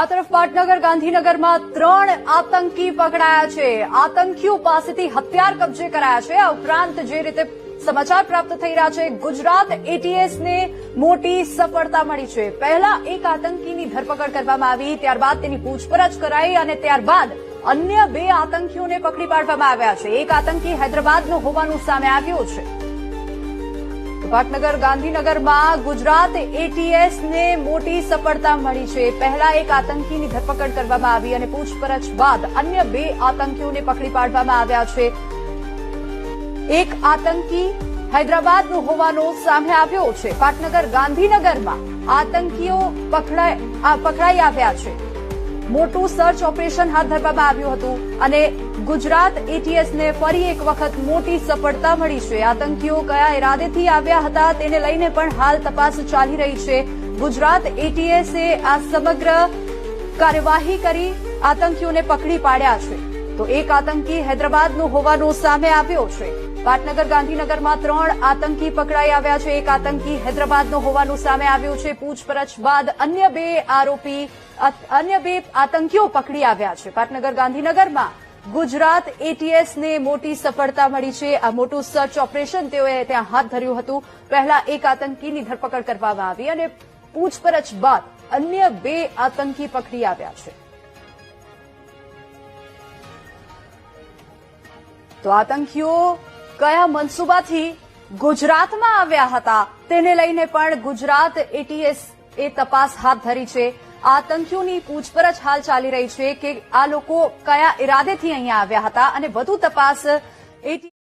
આ તરફ પાટનગર, ગાંધીનગરમાં ત્રણ આતંકી પકડાયા છે. આતંકીઓ પાસેથી હથિયાર કબજે કરાયા છે. આ ઉપરાંત જે રીતે સમાચાર પ્રાપ્ત થઈ રહ્યા છે, ગુજરાત એટીએસને મોટી સફળતા મળી છે. પહેલા એક આતંકીની ધરપકડ કરવામાં આવી, ત્યારબાદ તેની પૂછપરછ કરાઈ અને ત્યારબાદ અન્ય બે આતંકીઓને પકડી પાડવામાં આવ્યા છે. એક આતંકી હૈદરાબાદનો હોવાનું સામે આવ્યું છે. પાટનગર ગાંધીનગરમાં ગુજરાત એટીએસને મોટી સફળતા મળી છે. પહેલા એક આતંકીની ધરપકડ કરવામાં આવી અને પૂછપરછ બાદ અન્ય બે આતંકીઓને પકડી પાડવામાં આવ્યા છે. એક આતંકી હૈદરાબાદનો હોવાનો સામે આવ્યો છે. પાટનગર ગાંધીનગરમાં આતંકીઓ પકડાઈ આવ્યા છે. મોટું સર્ચ ઓપરેશન હાથ ધરવામાં આવ્યું હતું અને ગુજરાત એટીએસને ફરી એક વખત મોટી સફળતા મળી છે. આતંકીઓ કયા ઇરાદેથી આવ્યા હતા તેને લઈને પણ હાલ તપાસ ચાલી રહી છે. ગુજરાત એટીએસે આ સમગ્ર કાર્યવાહી કરી આતંકીઓને પકડી પાડ્યા છે. તો એક આતંકી હૈદરાબાદનો હોવાનો સામે આવ્યો છે. પાટનગર ગાંધીનગરમાં ત્રણ આતંકી પકડાઈ આવ્યા છે. એક આતંકી હૈદરાબાદનો હોવાનું સામે આવ્યું છે. પૂછપરછ બાદ અન્ય બે આરોપી, અન્ય બે આતંકીઓ પકડી આવ્યા છે. પાટનગર ગાંધીનગરમાં ગુજરાત એટીએસને મોટી સફળતા મળી છે. આ મોટું સર્ચ ઓપરેશન તેઓએ ત્યાં હાથ ધર્યું હતું. પહેલા એક આતંકીની ધરપકડ કરવામાં આવી અને પૂછપરછ બાદ અન્ય બે આતંકી પકડી આવ્યા છે. તો આતંકીઓ કયા મનસુબાથી ગુજરાતમાં આવ્યા હતા. તેને લઈને પણ ગુજરાત એટીએસ એ તપાસ હાથ ધરી છે. આતંકીઓની પૂછપરછ હાલ ચાલી રહી છે કે આ લોકો કયા ઇરાદેથી અહીંયા આવ્યા હતા અને વધુ તપાસ એટી